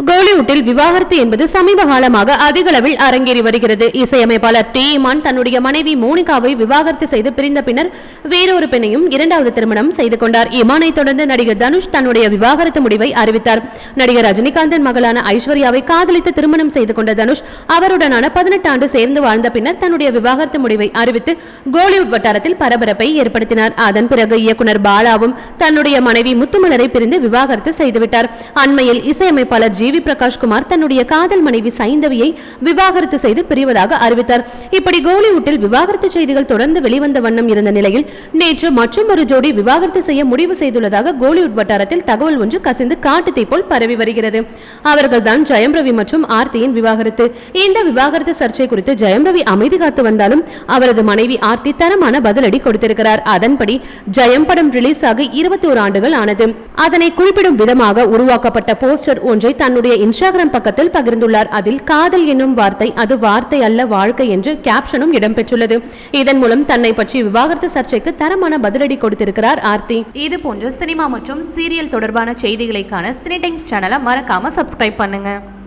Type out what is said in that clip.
கோலிவுட்டில் விவாகரத்து என்பது சமீப காலமாக அதிக அளவில் அரங்கேறி வருகிறது. இசையமைப்பாளர் டி. இமான் தன்னுடைய மனைவி மோனிகாவை விவாகரத்து செய்து பிரிந்த பின்னர் வேறொரு பெண்ணையும் இரண்டாவது திருமணம் செய்து கொண்டார். இமானை தொடர்ந்து நடிகர் தனுஷ் தன்னுடைய விவாகரத்து முடிவை அறிவித்தார். நடிகர் ரஜினிகாந்தின் மகளான ஐஸ்வர்யாவை காதலித்து திருமணம் செய்து கொண்ட தனுஷ் அவருடனான பதினெட்டு ஆண்டு சேர்ந்து வாழ்ந்த பின்னர் தன்னுடைய விவாகரத்து முடிவை அறிவித்து கோலிவுட் வட்டாரத்தில் பரபரப்பை ஏற்படுத்தினார். அதன் பிறகு இயக்குனர் பாலாவும் தன்னுடைய மனைவி முத்துமலரை பிரிந்து விவாகரத்து செய்துவிட்டார். அண்மையில் இசையமைப்பாளர் ஜி வி பிரகாஷ் குமார் தன்னுடைய காதல் மனைவி சைந்தவியை விவாகரத்து செய்து பிரிவதாக அறிவித்தார். இப்படி கோலிவுட்டில் விவாகரத்து செய்திகள் தொடர்ந்து வெளிவந்த வண்ணம் இருந்த நிலையில் நேற்று மற்றும் ஒரு ஜோடி விவாகரத்து செய்ய முடிவு செய்துள்ளதாக கோலிவுட் வட்டாரத்தில் தகவல் ஒன்று கசிந்து காட்டுத்தீ போல் பரவி வருகிறது. அவர்கள்தான் ஜெயம் ரவி மற்றும் ஆர்த்தியின் விவாகரத்து. இந்த விவாகரத்து சர்ச்சை குறித்து ஜெயம் ரவி அமைதி காத்து வந்தாலும் அவரது மனைவி ஆர்த்தி தரமான பதிலடி கொடுத்திருக்கிறார். அதன்படி ஜெயம் படம் ரிலீஸ் ஆக இருபத்தி ஒரு ஆண்டுகள் ஆனது. அதனை குறிப்பிடும் விதமாக உருவாக்கப்பட்ட போஸ்டர் ஒன்றை தன் தன்னுடைய இன்ஸ்டாகிராம் பக்கத்தில் பகிர்ந்துள்ளார். அதில் காதல் என்னும் வார்த்தை அது வார்த்தை அல்ல வாழ்க்கை என்று கேப்ஷனும் இடம்பெற்றுள்ளது. இதன் மூலம் தன்னை பற்றி விவாகரத்து சர்ச்சைக்கு தரமான பதிலடி கொடுத்திருக்கிறார் ஆர்த்தி. இது போன்ற சினிமா மற்றும் சீரியல் தொடர்பான செய்திகளைக்கான சினி டைம்ஸ் சேனலை மறக்காம சப்ஸ்கிரைப் பண்ணுங்க.